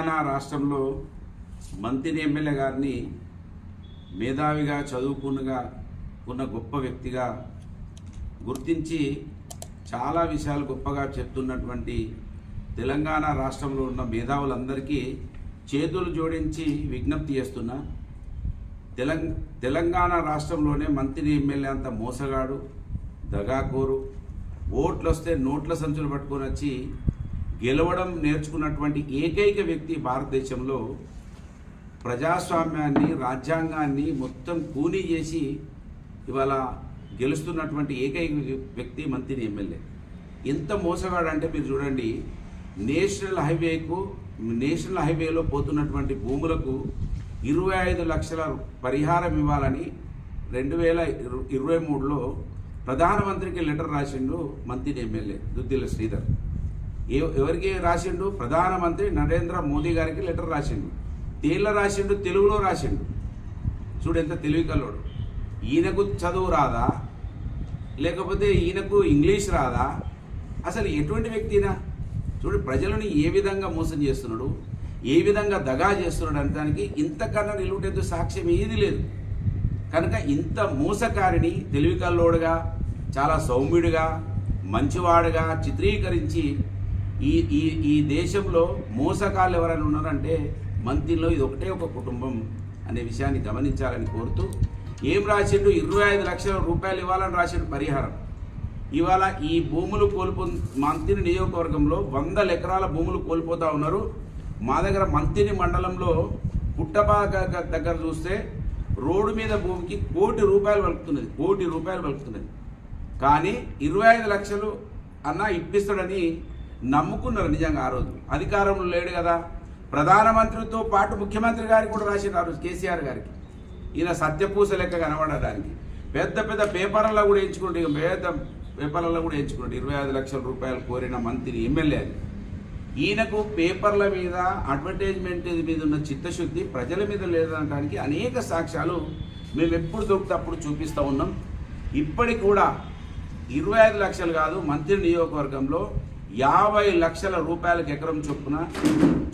తెలంగాణ రాష్ట్రంలో మంత్రి ఎమ్మెల్యే గారిని మేధావిగా చదువుకున్నగా ఉన్న గొప్ప వ్యక్తిగా గుర్తించి చాలా విషయాలు గొప్పగా చెప్తున్నటువంటి తెలంగాణ రాష్ట్రంలో ఉన్న మేధావులందరికీ చేతులు జోడించి విజ్ఞప్తి చేస్తున్నా తెలంగ తెలంగాణ రాష్ట్రంలోనే మంత్రి ఎమ్మెల్యే అంత మోసగాడు దగాకోరు ఓట్లు వస్తే నోట్ల సంచులు పట్టుకొని వచ్చి గెలవడం నేర్చుకున్నటువంటి ఏకైక వ్యక్తి భారతదేశంలో ప్రజాస్వామ్యాన్ని రాజ్యాంగాన్ని మొత్తం కూనీ చేసి ఇవాళ గెలుస్తున్నటువంటి ఏకైక వ్యక్తి మంత్రిని ఎమ్మెల్యే. ఎంత మోసగాడంటే మీరు చూడండి నేషనల్ హైవేకు నేషనల్ హైవేలో పోతున్నటువంటి భూములకు ఇరవై ఐదు లక్షల పరిహారం ఇవ్వాలని రెండు వేల ఇరు- ఇరవై మూడులో ప్రధానమంత్రికి లెటర్ రాసిండు మంత్రి ఎమ్మెల్యే దుద్దిల శ్రీధర్. ఎవరికి రాసిండు? ప్రధానమంత్రి నరేంద్ర మోదీ గారికి లెటర్ రాసిండు. తేళ్ళ రాసిండు? తెలుగులో రాసిండు. చూడు ఎంత తెలివి కల్లోడు ఈయనకు చదువు రాదా? లేకపోతే ఈయనకు ఇంగ్లీష్ రాదా? అసలు ఎటువంటి వ్యక్తినా చూడు ప్రజలను ఏ విధంగా మోసం చేస్తున్నాడు? ఏ విధంగా దగా చేస్తున్నాడు అనడానికి ఇంతకన్నా నిలువుటెద్దు సాక్ష్యం ఏది లేదు. కనుక ఇంత మోసకారిని తెలివి కల్లోడుగా చాలా సౌమ్యుడిగా మంచివాడుగా చిత్రీకరించి ఈ ఈ ఈ దేశంలో మోసకాలు ఎవరైనా ఉన్నారంటే మంత్రిలో ఇది ఒకటే ఒక కుటుంబం అనే విషయాన్ని గమనించాలని కోరుతూ ఏం రాసిండు? ఇరవై ఐదు లక్షల రూపాయలు ఇవ్వాలని రాసిండు పరిహారం. ఇవాళ ఈ భూములు కోల్పో మంత్రి నియోజకవర్గంలో వందల ఎకరాల భూములు కోల్పోతూ ఉన్నారు. మా దగ్గర మంత్రిని మండలంలో పుట్టబాగ దగ్గర చూస్తే రోడ్డు మీద భూమికి కోటి రూపాయలు వలుకుతున్నది కోటి రూపాయలు వలుకుతున్నది కానీ ఇరవై ఐదు లక్షలు అన్న ఇప్పిస్తాడని నమ్ముకున్నారు నిజంగా ఆ రోజు. అధికారంలో లేడు కదా. ప్రధానమంత్రితో పాటు ముఖ్యమంత్రి గారికి కూడా రాసిండు ఆ రోజు కేసీఆర్ గారికి. ఈయన సత్యపూస లెక్క కనబడడానికి పెద్ద పెద్ద పేపర్లలో కూడా ఎంచుకుంటే ఇక పెద్ద పేపర్లలో కూడా ఎంచుకుంటే ఇరవై ఐదు లక్షల రూపాయలు కోరిన మంత్రి ఎమ్మెల్యే అది. ఈయనకు పేపర్ల మీద అడ్వర్టైజ్మెంట్ మీద ఉన్న చిత్తశుద్ధి ప్రజల మీద లేదనడానికి అనేక సాక్ష్యాలు మేము ఎప్పుడు దొరికితే అప్పుడు చూపిస్తూ ఉన్నాం. ఇప్పటికి కూడా ఇరవై ఐదు లక్షలు కాదు మంత్రి నియోజకవర్గంలో యాభై లక్షల రూపాయలకు ఎకరం చొప్పున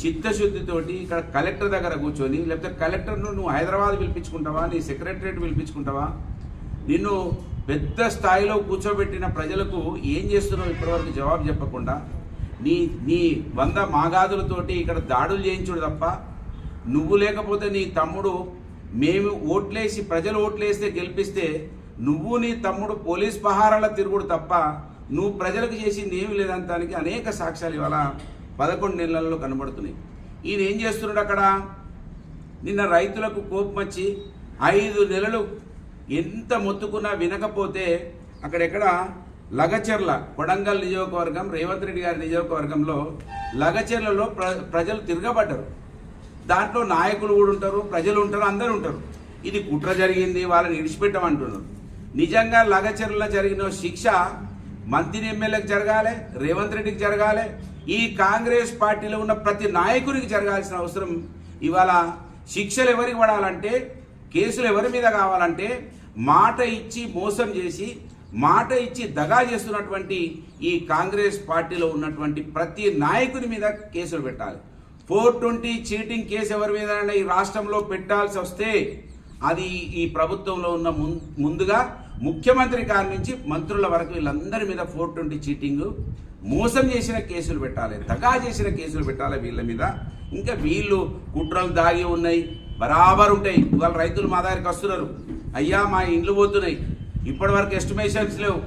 చిత్తశుద్ధితోటి ఇక్కడ కలెక్టర్ దగ్గర కూర్చొని లేకపోతే కలెక్టర్ను నువ్వు హైదరాబాద్ పిలిపించుకుంటావా నీ సెక్రటరేట్ పిలిపించుకుంటావా? నిన్ను పెద్ద స్థాయిలో కూర్చోబెట్టిన ప్రజలకు ఏం చేస్తున్నావు ఇప్పటివరకు జవాబు చెప్పకుండా? నీ నీ వంద మాగాదులతోటి ఇక్కడ దాడులు చేయించుడు తప్ప నువ్వు లేకపోతే నీ తమ్ముడు మేము ఓట్లేసి ప్రజలు ఓట్లేస్తే గెలిపిస్తే నువ్వు నీ తమ్ముడు పోలీస్ పహారాల తిరుగుడు తప్ప నువ్వు ప్రజలకు చేసింది ఏమి లేదంటానికి అనేక సాక్ష్యాలు ఇవాళ పదకొండు నెలల్లో కనబడుతున్నాయి. ఈయన ఏం చేస్తున్నాడు అక్కడ? నిన్న రైతులకు కోపం వచ్చి ఐదు నెలలు ఎంత మొత్తుకున్నా వినకపోతే అక్కడెక్కడ లగచెర్ల కొడంగల్ నియోజకవర్గం రేవంత్ రెడ్డి గారి నియోజకవర్గంలో లగచెర్లలో ప్ర ప్రజలు తిరగబడ్డారు. దాంట్లో నాయకులు కూడా ఉంటారు ప్రజలు ఉంటారు అందరూ ఉంటారు. ఇది కుట్ర జరిగింది వాళ్ళని ఇడిచిపెట్టమంటున్నారు నిజంగా లగచెర్లలో జరిగిన శిక్ష మంత్రి ఎమ్మెల్యేకి జరగాలి రేవంత్ రెడ్డికి జరగాలి ఈ కాంగ్రెస్ పార్టీలో ఉన్న ప్రతి నాయకునికి జరగాల్సిన అవసరం. ఇవాళ శిక్షలు ఎవరికి పడాలంటే కేసులు ఎవరి మీద కావాలంటే మాట ఇచ్చి మోసం చేసి మాట ఇచ్చి దగా చేస్తున్నటువంటి ఈ కాంగ్రెస్ పార్టీలో ఉన్నటువంటి ప్రతి నాయకుని మీద కేసులు పెట్టాలి. ఫోర్ ట్వంటీ చీటింగ్ కేసు ఎవరి మీద ఈ రాష్ట్రంలో పెట్టాల్సి వస్తే అది ఈ ప్రభుత్వంలో ఉన్న ముం- ముందుగా ముఖ్యమంత్రి గారి నుంచి మంత్రుల వరకు వీళ్ళందరి మీద ఫోర్ ట్వంటీ చీటింగ్ మోసం చేసిన కేసులు పెట్టాలి దగా చేసిన కేసులు పెట్టాలి వీళ్ళ మీద. ఇంకా వీళ్ళు కుట్రలు దాగి ఉన్నాయి బరాబర్ ఉంటాయి. ఇవాళ రైతులు మా దగ్గరికి వస్తున్నారు. అయ్యా మా ఇండ్లు పోతున్నాయి. ఇప్పటి వరకు ఎస్టిమేషన్స్ లేవు.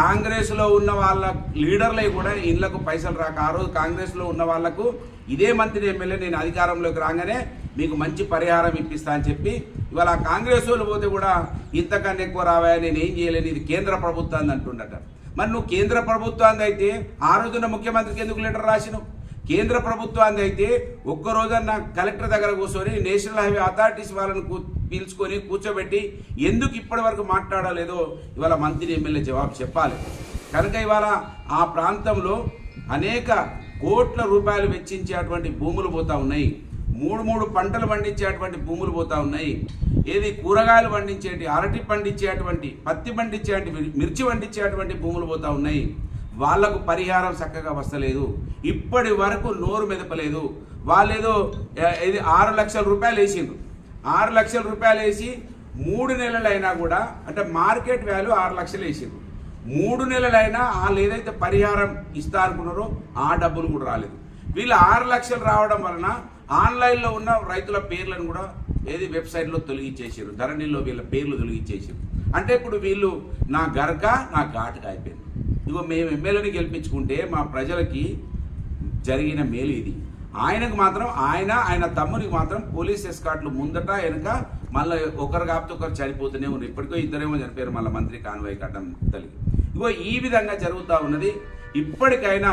కాంగ్రెస్లో ఉన్న వాళ్ళ లీడర్లే కూడా ఇళ్ళకు పైసలు రాక ఆ రోజు కాంగ్రెస్లో ఉన్న వాళ్ళకు ఇదే మంత్రి ఎమ్మెల్యే నేను అధికారంలోకి రాగానే మీకు మంచి పరిహారం ఇప్పిస్తా అని చెప్పి ఇవాళ కాంగ్రెస్ వాళ్ళు పోతే కూడా ఇంతకన్నా ఎక్కువ రావా నేను ఏం చేయలేను ఇది కేంద్ర ప్రభుత్వాన్ని అంటుండట. మరి నువ్వు కేంద్ర ప్రభుత్వాన్ని అయితే ఆ రోజున ముఖ్యమంత్రికి ఎందుకు లెటర్ రాసినావు? కేంద్ర ప్రభుత్వాన్ని అయితే ఒక్క రోజన్న కలెక్టర్ దగ్గర కూర్చొని నేషనల్ హైవే అథారిటీస్ వాళ్ళని పీల్చుకొని కూర్చోబెట్టి ఎందుకు ఇప్పటి వరకు మాట్లాడలేదో ఇవాళ మంత్రి ఎమ్మెల్యే జవాబు చెప్పాలి. కనుక ఇవాళ ఆ ప్రాంతంలో అనేక కోట్ల రూపాయలు వెచ్చించేటువంటి భూములు పోతా ఉన్నాయి. మూడు మూడు పంటలు పండించేటువంటి భూములు పోతా ఉన్నాయి. ఏది కూరగాయలు పండించేటి అరటి పండించేటువంటి పత్తి పండించేటువంటి మిర్చి పండించేటువంటి భూములు పోతా ఉన్నాయి. వాళ్ళకు పరిహారం చక్కగా వస్తలేదు. ఇప్పటి వరకు నోరు మెదపలేదు. వాళ్ళు ఏదో ఇది ఆరు లక్షల రూపాయలు వేసిండ్రు. ఆరు లక్షల రూపాయలు వేసి మూడు నెలలైనా కూడా అంటే మార్కెట్ వాల్యూ ఆరు లక్షలు వేసిండ్రు. మూడు నెలలైనా వాళ్ళు ఏదైతే పరిహారం ఇస్తా అనుకున్నారో ఆ డబ్బులు కూడా రాలేదు. వీళ్ళు ఆరు లక్షలు రావడం వలన ఆన్లైన్లో ఉన్న రైతుల పేర్లను కూడా ఏది వెబ్సైట్లో తొలగించేసారు ధరణిలో వీళ్ళ పేర్లు తొలగించేసారు అంటే ఇప్పుడు వీళ్ళు నా గరక నా ఘాటుగా అయిపోయింది. ఇగో మేము ఎమ్మెల్యేని గెలిపించుకుంటే మా ప్రజలకి జరిగిన మేలు ఇది. ఆయనకు మాత్రం ఆయన ఆయన తమ్మునికి మాత్రం పోలీస్ ఎస్కాట్లు ముందట వెనక మళ్ళీ ఒకరు కాకపోతే ఒకరు చనిపోతూనే ఉన్నారు. ఇప్పటికో ఇద్దరేమో చనిపోయారు మళ్ళీ మంత్రి కాన్వాయ్ కట్టడం తల్లి. ఇగో ఈ విధంగా జరుగుతూ ఉన్నది. ఇప్పటికైనా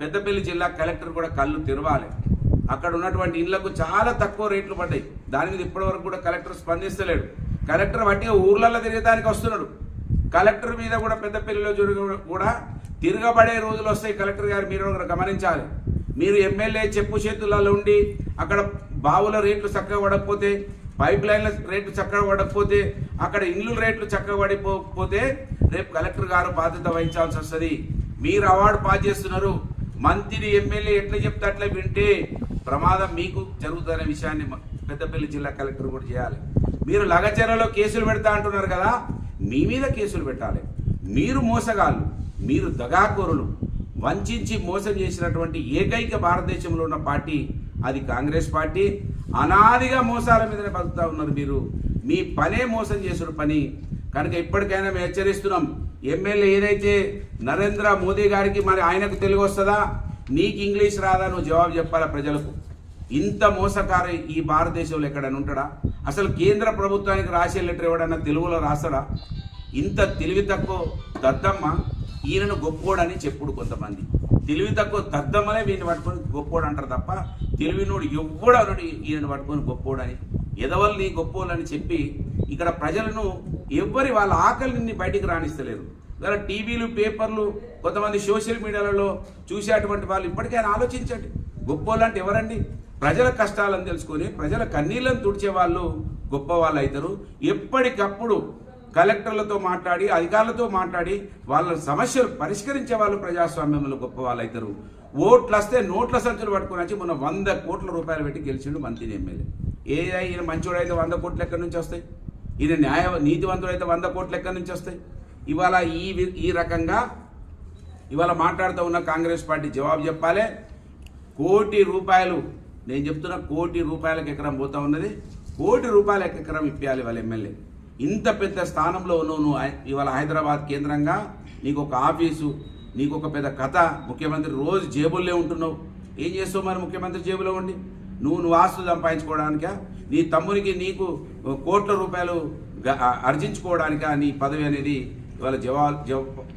పెద్దపల్లి జిల్లా కలెక్టర్ కూడా కళ్ళు తెరవాలి. అక్కడ ఉన్నటువంటి ఇళ్ళకు చాలా తక్కువ రేట్లు పడ్డాయి. దాని మీద ఇప్పటివరకు కూడా కలెక్టర్ స్పందిస్తలేడు. కలెక్టర్ వట్టిగా ఊర్లలో తిరగడానికి వస్తున్నాడు. కలెక్టర్ మీద కూడా పెద్దపల్లిలో జరుగు కూడా తిరగబడే రోజులు వస్తాయి కలెక్టర్ గారు. మీరు గమనించాలి. మీరు ఎమ్మెల్యే చెప్పు చేతులలో ఉండి అక్కడ బావుల రేట్లు చక్కగా పడకపోతే పైప్ లైన్ల రేట్లు చక్కగా పడకపోతే అక్కడ ఇండ్లు రేట్లు చక్కగా పడిపోతే రేపు కలెక్టర్ గారు బాధ్యత వహించాల్సి వస్తుంది. మీరు అవార్డు పాస్ చేస్తున్నారు. మంత్రి ఎమ్మెల్యే ఎట్లా చెప్తే అట్లా వింటే ప్రమాదం మీకు జరుగుతున్న విషయాన్ని పెద్దపల్లి జిల్లా కలెక్టర్ కూడా చేయాలి. మీరు లగచర్యలో కేసులు పెడతా అంటున్నారు కదా మీ మీద కేసులు పెట్టాలి. మీరు మోసగాళ్ళు మీరు దగాకోరులు వంచి మోసం చేసినటువంటి ఏకైక భారతదేశంలో ఉన్న పార్టీ అది కాంగ్రెస్ పార్టీ. అనాదిగా మోసాల మీదనే బతుకుతా ఉన్నారు మీరు. మీ పనే మోసం చేసుడు పని. కనుక ఇప్పటికైనా మేము హెచ్చరిస్తున్నాం. ఎమ్మెల్యే ఏదైతే నరేంద్ర మోదీ గారికి మరి ఆయనకు తెలుగు వస్తుందా నీకు ఇంగ్లీష్ రాదా? నువ్వు జవాబు చెప్పాలా ప్రజలకు? ఇంత మోసకారి ఈ భారతదేశంలో ఎక్కడైనా ఉంటాడా? అసలు కేంద్ర ప్రభుత్వానికి రాసే లెటర్ ఎవడన్నా తెలుగులో రాస్తాడా? ఇంత తెలివి తక్కువ దద్దమ్మ ఈయనను గొప్పోడని చెప్పుడు కొంతమంది. తెలివి తక్కువ దద్దమ్మనే వీడిని పట్టుకొని గొప్పోడు అంటారు తప్ప తెలివినోడు ఎవ్వడు ఈయనను పట్టుకొని గొప్పోడని ఎదవల్ని గొప్పోళ్ళని చెప్పి ఇక్కడ ప్రజలను ఎవ్వరి వాళ్ళ ఆకలిని బయటికి రాణిస్తలేదు ఇలా టీవీలు పేపర్లు కొంతమంది సోషల్ మీడియాలలో చూసేటువంటి వాళ్ళు ఇప్పటికైనా ఆలోచించండి. గొప్పోళ్ళు అంటే ఎవరండి? ప్రజల కష్టాలను తెలుసుకొని ప్రజల కన్నీళ్ళను తుడిచే వాళ్ళు గొప్ప వాళ్ళు అవుతారు ఎప్పటికప్పుడు కలెక్టర్లతో మాట్లాడి అధికారులతో మాట్లాడి వాళ్ళ సమస్యలు పరిష్కరించే వాళ్ళు ప్రజాస్వామ్యంలో గొప్ప వాళ్ళు అవుతారు ఓట్లు వస్తే నోట్ల సంచులు పట్టుకుని వచ్చి మొన్న వంద కోట్ల రూపాయలు పెట్టి గెలిచిండు మంత్రి ఎమ్మెల్యే. ఏ ఈయన మంచోడు అయితే వంద కోట్లు ఎక్కడి నుంచి వస్తాయి? ఈయన న్యాయ నీతివంతుడు అయితే వంద కోట్లు ఎక్కడి నుంచి వస్తాయి? ఇవాళ ఈ ఈ రకంగా ఇవాళ మాట్లాడుతూ ఉన్న కాంగ్రెస్ పార్టీ జవాబు చెప్పాలి. కోటి రూపాయలు నేను చెప్తున్నా కోటి రూపాయలకు ఎకరం పోతా ఉన్నది. కోటి రూపాయలకు ఎకరం ఇప్పించాలి వాళ్ళ ఎమ్మెల్యే. ఇంత పెద్ద స్థానంలో ఉన్నావు నువ్వు హై- ఇవాళ హైదరాబాద్ కేంద్రంగా. నీకు ఒక ఆఫీసు నీకు ఒక పెద్ద కథ. ముఖ్యమంత్రి రోజు జేబుల్లో ఉంటున్నావు. ఏం చేస్తావు మరి ముఖ్యమంత్రి జేబులో ఉండి? నువ్వు నువ్వు ఆస్తులు సంపాదించుకోవడానికా? నీ తమ్మునికి నీకు కోట్ల రూపాయలు ఆర్జించుకోవడానికా నీ పదవి అనేది ఇవాళ జవాబు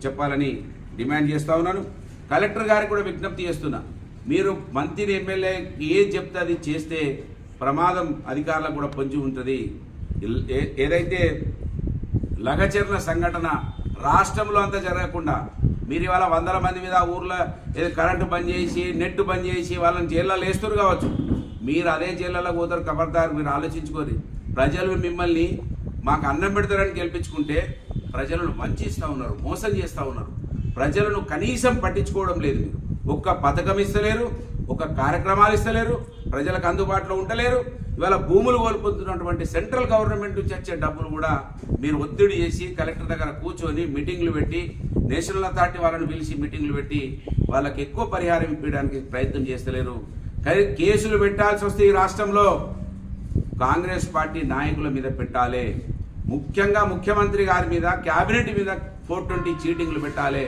చెప్పాలని డిమాండ్ చేస్తూ ఉన్నాను. కలెక్టర్ గారికి కూడా విజ్ఞప్తి చేస్తున్నా. మీరు మంత్రి ఎమ్మెల్యే ఏది చెప్తే అది చేస్తే ప్రమాదం అధికారులకు కూడా పొంచి ఉంటుంది. ఏదైతే లగచర్ల సంఘటన రాష్ట్రంలో అంతా జరగకుండా మీరు ఇవాళ వందల మంది మీద ఊర్లో ఏదో కరెంటు బంద్ చేసి నెట్ బంద్ చేసి వాళ్ళని జైల్లో వేస్తారు కావచ్చు. మీరు అదే జైళ్ళలో పోతారు కబర్దారు మీరు ఆలోచించుకొని ప్రజలు మిమ్మల్ని మాకు అన్నం పెడతారని గెలిపించుకుంటే ప్రజలను వంచిస్తూ ఉన్నారు మోసం చేస్తూ ఉన్నారు. ప్రజలను కనీసం పట్టించుకోవడం లేదు మీరు. ఒక్క పథకం ఇస్తలేరు ఒక కార్యక్రమాలు ఇస్తలేరు ప్రజలకు అందుబాటులో ఉండలేరు. ఇవాళ భూములు కోల్పోతున్నటువంటి సెంట్రల్ గవర్నమెంట్ నుంచి వచ్చే డబ్బులు కూడా మీరు ఒత్తిడి చేసి కలెక్టర్ దగ్గర కూర్చొని మీటింగ్లు పెట్టి నేషనల్ అథారిటీ వాళ్ళని పిలిచి మీటింగ్లు పెట్టి వాళ్ళకి ఎక్కువ పరిహారం ఇప్పించడానికి ప్రయత్నం చేస్తలేరు. కేసులు పెట్టాల్సి వస్తే ఈ రాష్ట్రంలో కాంగ్రెస్ పార్టీ నాయకుల మీద పెట్టాలి. ముఖ్యంగా ముఖ్యమంత్రి గారి మీద క్యాబినెట్ మీద ఫోర్ ట్వంటీ చీటింగ్లు పెట్టాలి.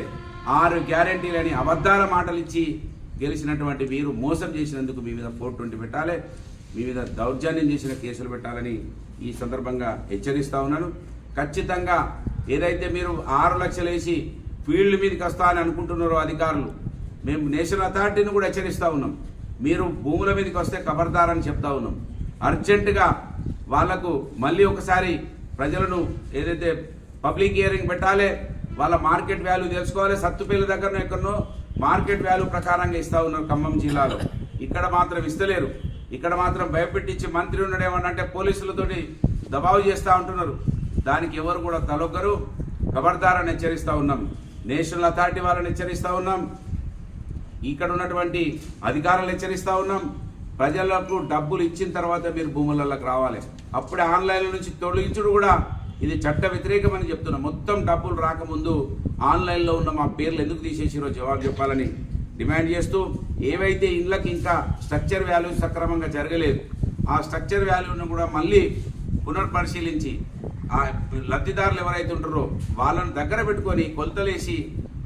ఆరు గ్యారంటీలని అబద్ధాల మాటలు ఇచ్చి గెలిచినటువంటి మీరు మోసం చేసినందుకు మీ మీద ఫోర్ ట్వంటీ పెట్టాలి. మీ మీద దౌర్జన్యం చేసిన కేసులు పెట్టాలని ఈ సందర్భంగా హెచ్చరిస్తా ఉన్నాను. ఖచ్చితంగా ఏదైతే మీరు ఆరు లక్షలు వేసి ఫీల్డ్ మీదకి వస్తా అని అనుకుంటున్నారో అధికారులు మేము నేషనల్ అథారిటీని కూడా హెచ్చరిస్తూ ఉన్నాం. మీరు భూముల మీదకి వస్తే ఖబర్దారని చెప్తా ఉన్నాం. అర్జెంటుగా వాళ్ళకు మళ్ళీ ఒకసారి ప్రజలను ఏదైతే పబ్లిక్ హియరింగ్ పెట్టాలి వాళ్ళ మార్కెట్ వాల్యూ తెలుసుకోవాలి. సత్తుపల్లి దగ్గర ఎక్కడనో మార్కెట్ వాల్యూ ప్రకారంగా ఇస్తా ఉన్నారు ఖమ్మం జిల్లాలో. ఇక్కడ మాత్రం ఇస్తలేరు. ఇక్కడ మాత్రం భయపెట్టించి మంత్రి ఉన్నాడు ఏమన్నంటే పోలీసులతోటి దబావు చేస్తూ ఉంటున్నారు. దానికి ఎవరు కూడా తలొగ్గరు. ఖబర్దారని హెచ్చరిస్తూ ఉన్నాం. నేషనల్ అథారిటీ వాళ్ళని హెచ్చరిస్తూ ఉన్నాం. ఇక్కడ ఉన్నటువంటి అధికారులు హెచ్చరిస్తూ ఉన్నాం. ప్రజలకు డబ్బులు ఇచ్చిన తర్వాత మీరు భూములలోకి రావాలి. అప్పుడే ఆన్లైన్ల నుంచి తొలగించుడు కూడా ఇది చట్ట వ్యతిరేకమని చెప్తున్నా. మొత్తం డబ్బులు రాకముందు ఆన్లైన్లో ఉన్న మా పేర్లు ఎందుకు తీసేసిరో జవాబు చెప్పాలని డిమాండ్ చేస్తూ ఏవైతే ఇళ్ళకి ఇంకా స్ట్రక్చర్ వాల్యూ సక్రమంగా జరగలేదు ఆ స్ట్రక్చర్ వాల్యూను కూడా మళ్ళీ పునర్పరిశీలించి ఆ లబ్ధిదారులు ఎవరైతే ఉంటారో వాళ్ళని దగ్గర పెట్టుకొని కొలతలేసి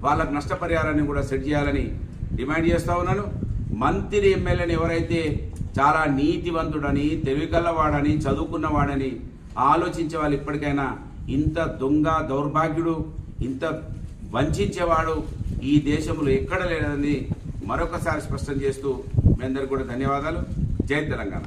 వాళ్ళకు నష్టపరిహారాన్ని కూడా సెట్ చేయాలని డిమాండ్ చేస్తూ ఉన్నాను. మంత్రి ఎమ్మెల్యేని ఎవరైతే చాలా నీతివంతుడని తెలివికల్లవాడని చదువుకున్నవాడని ఆలోచించే వాళ్ళు ఇప్పటికైనా ఇంత దొంగ దౌర్భాగ్యుడు ఇంత వంచేవాడు ఈ దేశంలో ఎక్కడ లేదని మరొకసారి స్పష్టం చేస్తూ మీ అందరికీ కూడా ధన్యవాదాలు. జై తెలంగాణ.